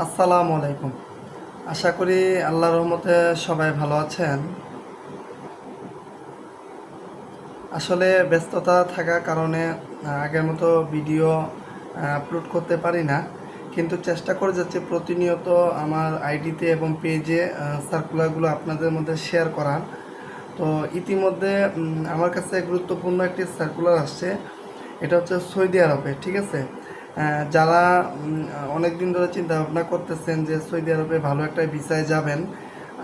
আসসালামু আলাইকুম। আশা করি আল্লাহর রহমতে সবাই ভালো আছেন। আসলে ব্যস্ততা থাকার কারণে আগের মতো ভিডিও আপলোড করতে পারি না। কিন্তু চেষ্টা করে যাচ্ছি প্রতিনিয়ত আমার আইডিতে এবং পেজে সার্কুলারগুলো আপনাদের মধ্যে শেয়ার করার। তো ইতিমধ্যে আমার কাছে গুরুত্বপূর্ণ একটি সার্কুলার আসছে। এটা হচ্ছে সৌদি আরবে, ঠিক আছে? যারা অনেক দিন ধরে চিন্তা ভাবনা করতেছেন যে সৌদি আরবে ভালো একটা ভিসায় যাবেন,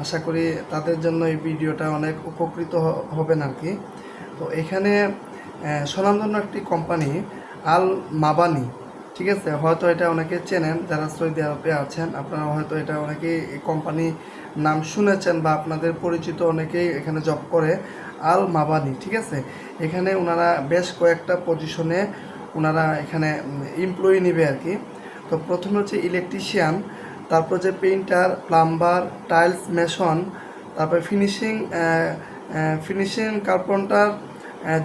আশা করি তাদের জন্য এই ভিডিওটা অনেক উপকৃত হবেন আর কি। তো এখানে স্বনামধন্য একটি কোম্পানি আল মাবানি, ঠিক আছে? হয়তো এটা অনেকে চেনেন, যারা সৌদি আরবে আছেন, আপনারা হয়তো এটা অনেকেই এই কোম্পানি নাম শুনেছেন বা আপনাদের পরিচিত অনেকেই এখানে জব করে, আল মাবানি, ঠিক আছে? এখানে ওনারা বেশ কয়েকটা পজিশনে ওনারা এখানে এমপ্লয়ি নেবে আর কি তো প্রথমে হচ্ছে ইলেকট্রিশিয়ান তারপর যে পেইন্টার প্লাম্বার টাইলস মেশন তারপর ফিনিশিং ফিনিশিং কার্পেন্টার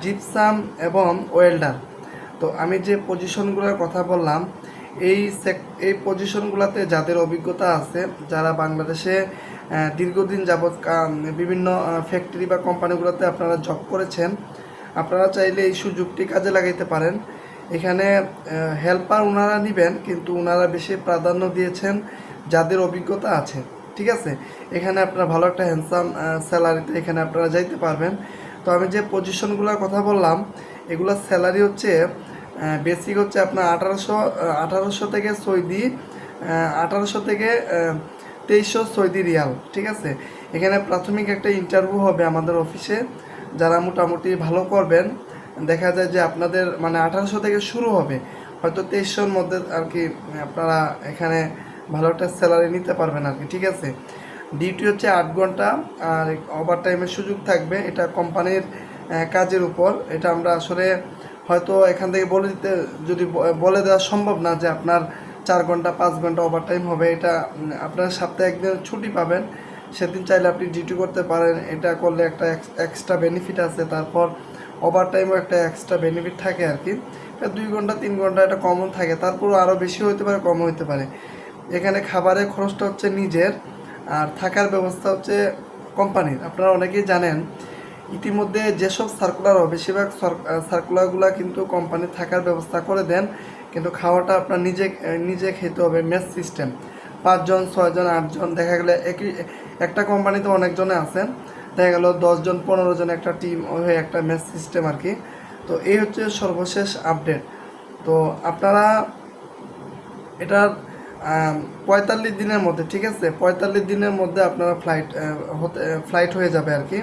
জিপসাম এবং ওয়েল্ডার তো আমি যে পজিশনগুলোর কথা বললাম, এই এই পজিশনগুলোতে যাদের অভিজ্ঞতা আছে, যারা বাংলাদেশে দীর্ঘদিন যাবৎ বিভিন্ন ফ্যাক্টরি বা কোম্পানিগুলোতে আপনারা জব করেছেন, আপনারা চাইলে এই সুযোগটি কাজে লাগাইতে পারেন। এখানে হেল্পার ওনারা নেবেন, কিন্তু ওনারা বেশি প্রাধান্য দিয়েছেন যাদের অভিজ্ঞতা আছে, ঠিক আছে? এখানে আপনারা ভালো একটা হ্যান্ডসাম স্যালারিতে এখানে আপনারা যাইতে পারবেন। তো আমি যে পজিশনগুলোর কথা বললাম, এগুলোর স্যালারি হচ্ছে বেসিক হচ্ছে আপনার আঠারোশো আঠারোশো থেকে সৌদি আঠারোশো থেকে তেইশশো সৌদি রিয়াল, ঠিক আছে? এখানে প্রাথমিক একটা ইন্টারভিউ হবে আমাদের অফিসে যারা মোটামুটি ভালো করবেন দেখা যায় যে আপনাদের মানে আঠারোশো থেকে শুরু হবে। হয়তো তেইশশোর মধ্যে আর কি, আপনারা এখানে ভালো একটা স্যালারি নিতে পারবেন আর কি, ঠিক আছে? ডিউটি হচ্ছে আট ঘণ্টা, আর ওভার টাইমের সুযোগ থাকবে এটা কোম্পানির কাজের উপর। এটা আমরা আসলে হয়তো এখান থেকে বলে দিতে, যদি বলে দেওয়া সম্ভব না যে আপনার চার ঘণ্টা, পাঁচ ঘণ্টা ওভার টাইম হবে, এটা আপনার সপ্তাহে একদিন ছুটি পাবেন। সেদিন চাইলে আপনি ডিউটি করতে পারেন, এটা করলে একটা এক্সট্রা বেনিফিট আছে। তারপর ওভার টাইমও একটা এক্সট্রা বেনিফিট থাকে আর কি। দুই ঘণ্টা, তিন ঘণ্টা এটা কমন থাকে। তারপরও আরও বেশি হতে পারে কম হতে পারে। এখানে খাবারের খরচটা হচ্ছে নিজের, আর থাকার ব্যবস্থা হচ্ছে কোম্পানির আপনারা অনেকেই জানেন, ইতিমধ্যে যেসব সার্কুলার হবে বেশিরভাগ সার্কুলারগুলো কিন্তু কোম্পানি থাকার ব্যবস্থা করে দেন, কিন্তু খাওয়াটা আপনার নিজে নিজে খেতে হবে মেস সিস্টেম পাঁচজন, ছয়জন, আটজন, দেখা গেলে একই, একটা কোম্পানিতে অনেকজনে আছেন। দেখা গেল দশজন পনেরো জন একটা টিম হয়ে একটা ম্যাচ সিস্টেম আর কি। তো এই হচ্ছে সর্বশেষ আপডেট তো আপনারা এটার পঁয়তাল্লিশ দিনের মধ্যে, ঠিক আছে? পঁয়তাল্লিশ দিনের মধ্যে আপনারা ফ্লাইট হতে ফ্লাইট হয়ে যাবে আর কি।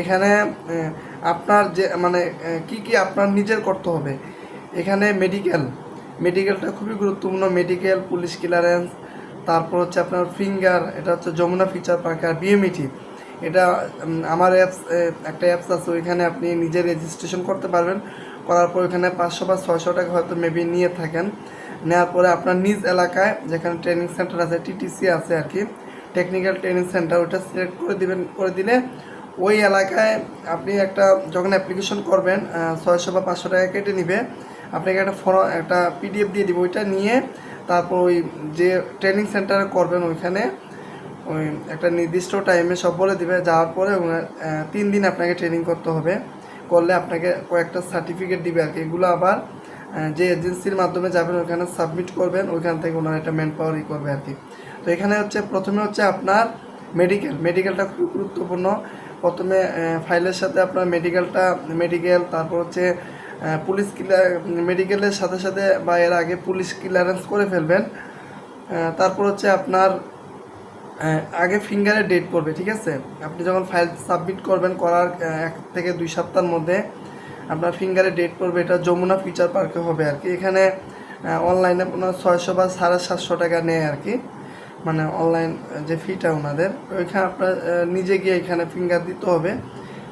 এখানে আপনার যে মানে কি কি আপনার নিজের করতে হবে? এখানে মেডিকেল মেডিকেলটা খুবই গুরুত্বপূর্ণ। মেডিকেল পুলিশ ক্লিয়ারেন্স তারপর হচ্ছে আপনার ফিঙ্গার এটা হচ্ছে যমুনা ফিচার পার্ক আর বিএমইটি এটা আমার অ্যাপস একটা অ্যাপস আছে, ওইখানে আপনি নিজে রেজিস্ট্রেশন করতে পারবেন। করার পর ওইখানে পাঁচশো বা ছয়শো টাকা হয়তো মেবি নিয়ে থাকেন। নেওয়ার পরে আপনার নিজ এলাকায় যেখানে ট্রেনিং সেন্টার আছে টিটিসি আছে আর কি টেকনিক্যাল ট্রেনিং সেন্টার ওটা সিলেক্ট করে দিবেন, করে দিলে ওই এলাকায় আপনি একটা, যখন অ্যাপ্লিকেশন করবেন ছয়শো বা পাঁচশো টাকা কেটে নিবে, আপনাকে একটা ফর্ম একটা পিডিএফ দিয়ে দিবে, ওইটা নিয়ে তারপর ওই যে ট্রেনিং সেন্টারে করবেন ওইখানে ওই একটা নির্দিষ্ট টাইমে সব বলে দিবে। যাওয়ার পরে ওনার, তিন দিন আপনাকে ট্রেনিং করতে হবে। করলে আপনাকে কয়েকটা সার্টিফিকেট দিবে আর কি। এগুলো আবার যে এজেন্সির মাধ্যমে যাবেন ওখানে সাবমিট করবেন ওইখান থেকে ওনারা একটা ম্যান পাওয়ার ই করবে আর কি। তো এখানে হচ্ছে প্রথমে হচ্ছে আপনার মেডিকেল মেডিকেলটা খুব গুরুত্বপূর্ণ। প্রথমে ফাইলের সাথে আপনার মেডিকেলটা মেডিকেল তারপর হচ্ছে পুলিশ ক্লিয়ার মেডিকেলের সাথে সাথে বা এর আগে পুলিশ ক্লিয়ারেন্স করে ফেলবেন। তারপর হচ্ছে আপনার আগে ফিঙ্গারে ডেট পড়বে, ঠিক আছে? আপনি যখন ফাইল সাবমিট করবেন, করার এক থেকে দুই সপ্তাহের মধ্যে আপনার ফিঙ্গারে ডেট পড়বে, এটা যমুনা ফিচার পার্কে হবে আর কি এখানে অনলাইনে আপনার ছয়শো বা সাড়ে সাতশো টাকা নেয় আর কি মানে অনলাইন যে ফিটা ওনাদের, ওইখানে আপনার নিজে গিয়ে এখানে ফিঙ্গার দিতে হবে।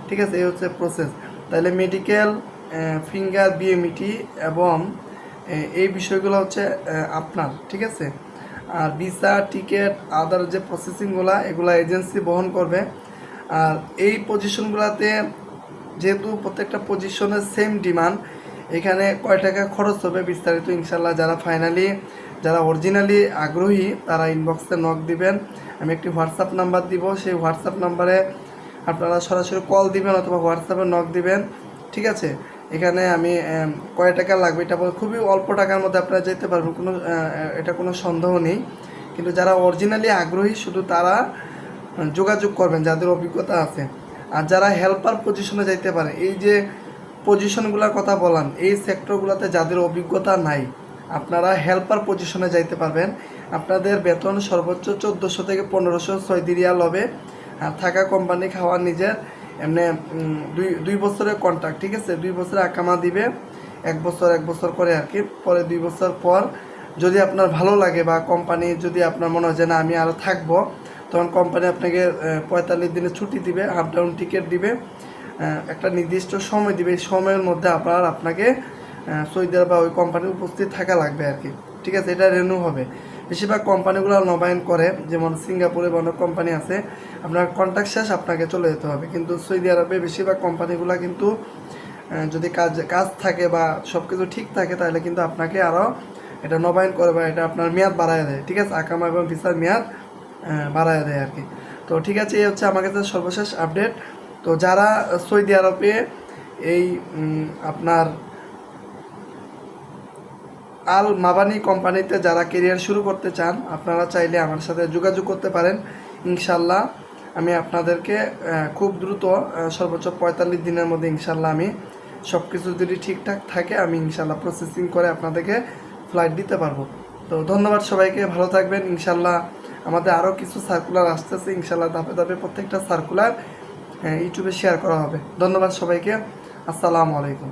ঠিক আছে? এই হচ্ছে প্রসেস তাহলে মেডিকেল ফিঙ্গার বিএমইটি এবং এই বিষয়গুলো হচ্ছে আপনার, ঠিক আছে? আর ভিসা, টিকিট আদার যে প্রসেসিংগুলো এগুলো এজেন্সি বহন করবে। আর এই পজিশনগুলোতে যেহেতু প্রত্যেকটা পজিশনের সেম ডিমান্ড এখানে কয় টাকা খরচ হবে বিস্তারিত ইনশাল্লাহ যারা ফাইনালি যারা অরিজিনালি আগ্রহী, তারা ইনবক্সে নক দিবেন। আমি একটি হোয়াটসঅ্যাপ নাম্বার দিব, সেই হোয়াটসঅ্যাপ নাম্বারে আপনারা সরাসরি কল দিবেন অথবা হোয়াটসঅ্যাপে নক দিবেন। ঠিক আছে? এখানে আমি কয় টাকা লাগবে এটা বল- খুবই অল্প টাকার মধ্যে আপনারা যেতে পারবেন, কোনো এটা কোনো সন্দেহ নেই। কিন্তু যারা অরিজিনালি আগ্রহী, শুধু তারা যোগাযোগ করবেন, যাদের অভিজ্ঞতা আছে। আর যারা হেল্পার পজিশনে যাইতে পারে, এই যে পজিশনগুলোর কথা বললাম, এই সেক্টরগুলোতে যাদের অভিজ্ঞতা নাই, আপনারা হেল্পার পজিশনে যাইতে পারবেন। আপনাদের বেতন সর্বোচ্চ চোদ্দোশো থেকে পনেরোশো সৌদি রিয়াল হবে। আর থাকা কোম্পানি খাওয়া নিজের এমনি দুই দুই বছরের কন্ট্রাক্ট ঠিক আছে? দুই বছরের আকামা দিবে, এক বছর এক বছর করে আর কি। পরে দুই বছর পর যদি আপনার ভালো লাগে বা কোম্পানি যদি আপনার মনে হয় যে না, আমি আরও থাকব, তখন কোম্পানি আপনাকে পঁয়তাল্লিশ দিনের ছুটি দিবে হাফ ডাউন টিকিট দিবে একটা নির্দিষ্ট সময় দিবে। এই সময়ের মধ্যে আপনার আপনাকে সৌদি বা ওই কোম্পানির উপস্থিত থাকা লাগবে আর কি। ঠিক আছে? এটা রেনু হবে। বেশিরভাগ কোম্পানিগুলো নবায়ন করে, যেমন সিঙ্গাপুরে অনেক কোম্পানি আছে, আপনার কন্ট্যাক্ট শেষ আপনাকে চলে যেতে হবে। কিন্তু সৌদি আরবে বেশিরভাগ কোম্পানিগুলো কিন্তু যদি কাজ কাজ থাকে বা সব কিছু ঠিক থাকে, তাহলে কিন্তু আপনাকে আরও এটা নবায়ন করে বা এটা আপনার মেয়াদ বাড়ায় দেয়। ঠিক আছে? আকামা এবং ভিসার মেয়াদ বাড়ায় দেয় আর কি। তো ঠিক আছে, এই হচ্ছে আমার কাছে সর্বশেষ আপডেট তো যারা সৌদি আরবে এই আপনার আল মাবানি কোম্পানিতে যারা কেরিয়ার শুরু করতে চান, আপনারা চাইলে আমার সাথে যোগাযোগ করতে পারেন। ইনশাল্লাহ আমি আপনাদেরকে খুব দ্রুত সর্বোচ্চ পঁয়তাল্লিশ দিনের মধ্যে ইনশাল্লাহ আমি সব কিছু যদি ঠিকঠাক থাকে, আমি ইনশাল্লাহ প্রসেসিং করে আপনাদেরকে ফ্লাইট দিতে পারব। তো ধন্যবাদ সবাইকে, ভালো থাকবেন। ইনশাল্লাহ আমাদের আরও কিছু সার্কুলার আসতেছে। ইনশাল্লাহ ধাপে ধাপে প্রত্যেকটা সার্কুলার ইউটিউবে শেয়ার করা হবে। ধন্যবাদ সবাইকে। আসসালামু আলাইকুম।